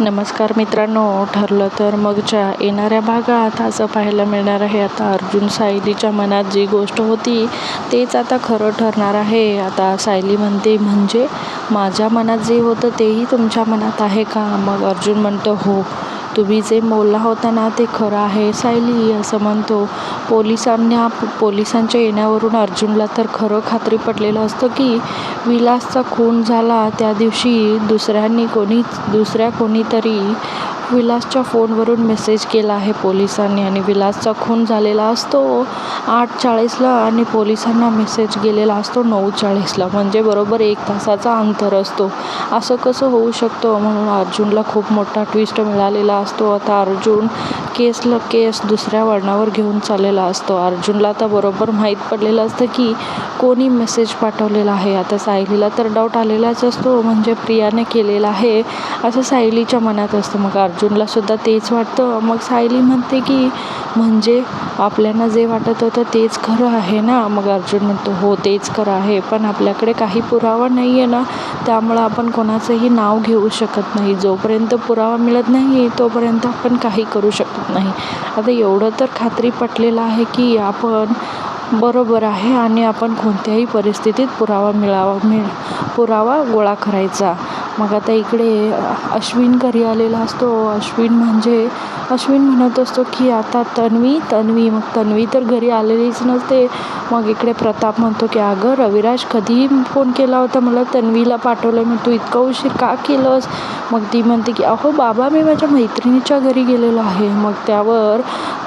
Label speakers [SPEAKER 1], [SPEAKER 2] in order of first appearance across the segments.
[SPEAKER 1] नमस्कार मित्रांनो ठरलं तर मगच्या येणाऱ्या भागात असं पाहायला मिळणार आहे. आता अर्जुन सायलीच्या मनात जी गोष्ट होती तेच आता खरं ठरणार आहे. आता सायली म्हणते म्हणजे माझ्या मनात जे होतं तेही तुमच्या मनात आहे का? मग अर्जुन म्हणतो हो. तुम्ही जे बोलला होता ना ते खरं आहे सायली असं म्हणतो. पोलिसांना पोलिसांच्या येण्यावरून अर्जुनला तर खरं खात्री पडलेलं असतं की विलासचा खून झाला त्या दिवशी दुसऱ्यांनी कोणी दुसऱ्या कोणीतरी विलासच्या फोनवरून मेसेज केला आहे पोलिसांनी आणि विलासचा खून झालेला असतो आठ चाळीसला आणि पोलिसांना मेसेज गेलेला असतो नऊ चाळीसला म्हणजे बरोबर एक तासाचा अंतर असतो. असं कसं होऊ शकतो? म्हणून अर्जुनला खूप मोठा ट्विस्ट मिळालेला असतो. आता अर्जुन केसला केस दुसऱ्या वळणावर घेऊन चाललेला असतो. अर्जुनला आता बरोबर माहीत पडलेलं असतं की कोणी मेसेज पाठवलेला आहे? आता सायलीला तर डाऊट आलेलाच असतो म्हणजे प्रियाने केलेला आहे असं सायलीच्या मनात असतं. मग अर्जुनला सुद्धा तेच वाटतं. मग सायली म्हणते की म्हणजे आपल्याला जे वाटत होतं तेच खरं आहे ना? मग अर्जुन म्हणतो हो तेच खरं आहे. पण आपल्याकडे काही पुरावा नाही आहे ना त्यामुळं आपण कोणाचंही नाव घेऊ शकत नाही. जोपर्यंत पुरावा मिळत नाही तोपर्यंत आपण काही करू शकत नाही. आता एवढं तर खात्री पटलेलं आहे की आपण बरोबर आहे आणि आपण कोणत्याही परिस्थितीत पुरावा मिळावा मिळ पुरावा गोळा करायचा. मग आता इकडे अश्विन घरी आलेला असतो. अश्विन म्हणजे अश्विन म्हणत असतो की आता तन्वी तन्वी मग तन्वी तर घरी आलेलीच नसते. मग इकडे प्रताप म्हणतो की अगं रविराज कधीही फोन केला होता. मला तन्वीला पाठवलं. मग तू इतका उशीर का केलंस? मग ती म्हणते की अहो बाबा मी माझ्या मैत्रिणीच्या घरी गेलेलो आहे. मग त्यावर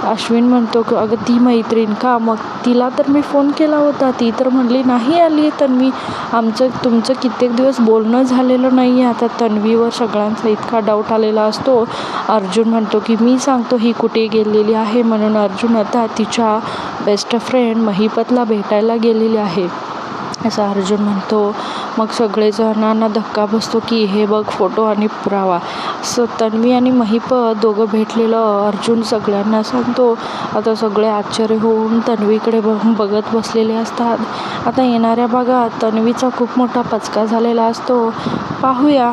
[SPEAKER 1] अश्विन म्हणतो की अगं ती मैत्रीण का? मग तिला तर मी फोन केला होता. ती तर म्हणली नाही आली तन्वी. आमचं तुमचं कित्येक दिवस बोलणं झालेलं नाही आहे आता तन्वीवर सगळ्यांचा इतका डाऊट आलेला असतो. अर्जुन म्हणतो की मी सांगतो ही कुठे गेलेली आहे? म्हणून अर्जुन आता तिच्या बेस्ट फ्रेंड महिपतला भेटायला गेलेली आहे. असं अर्जुन म्हणतो. मग सगळेजणांना धक्का बसतो की हे बघ फोटो आणि पुरावा. स तन्वी आणि महिप दोघं भेटलेलं अर्जुन सगळ्यांना सांगतो. आता सगळे आश्चर्य होऊन तन्वीकडे बघून बघत बसलेले असतात. आता येणाऱ्या भागात तन्वीचा खूप मोठा पचका झालेला असतो. पाहूया.